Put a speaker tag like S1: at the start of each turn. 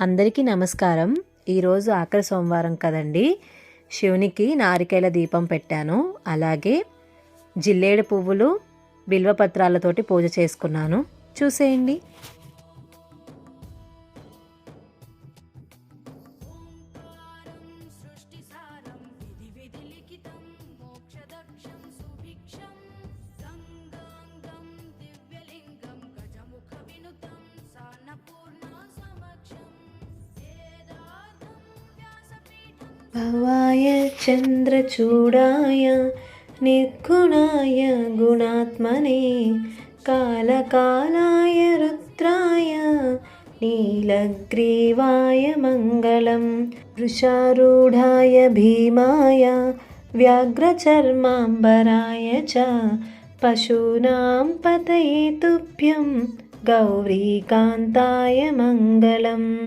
S1: అందరికీ నమస్కారం. ఈరోజు ఆఖరి సోమవారం కదండి. శివునికి నారికేల దీపం పెట్టాను. అలాగే జిల్లేడు పువ్వులు బిల్వపత్రాలతోటి పూజ చేసుకున్నాను. చూసేయండి. ഭവായ ചന്ദ്രചൂടായ നിർഗുണായ ഗുണാത്മനെ കാലകാലായ രുദ്രായ നീലഗ്രീവായ മംഗളം വൃഷാരൂഢായ ഭീമായ വ്യാഘ്രചർമാംബരായ ച പശൂനാം പതയേ തുഭ്യം ഗൗരീകാന്തായ മംഗളം.